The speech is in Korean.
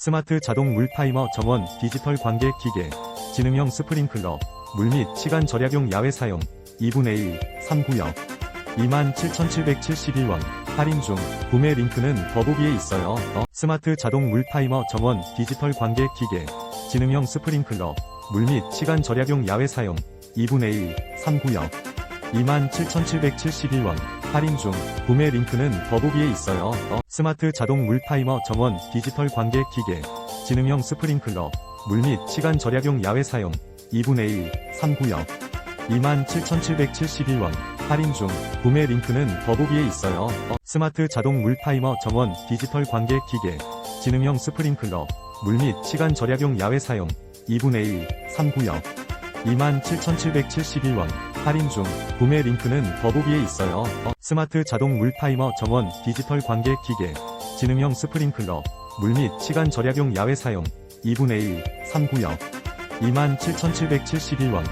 스마트 자동 물 타이머 정원 디지털 관계 기계 지능형 스프링클러 물 및 시간 절약용 야외 사용 2분의 1 3구역. 27,771원 할인 중. 구매 링크는 더보기에 있어요. 어, 스마트 자동 물 타이머 정원 디지털 관계 기계 지능형 스프링클러 물 및 시간 절약용 야외 사용 2분의 1 3구역. 27,771원 할인 중 구매 링크는 더보기에 있어요. 어, 스마트 자동 물 타이머 정원 디지털 관계 기계 지능형 스프링클러 물 및 시간 절약용 야외 사용 2분의 1 3구역 27,771원 할인 중 구매 링크는 더보기에 있어요. 어, 스마트 자동 물 타이머 정원 디지털 관계 기계 지능형 스프링클러 물 및 시간 절약용 야외 사용 2분의 1 3구역 27,771원 할인 중 구매 링크는 더보기에 있어요. 어, 스마트 자동 물 타이머 정원 디지털 관계 기계 지능형 스프링클러 물 및 시간 절약용 야외 사용 2분의 1 3구역 27,771원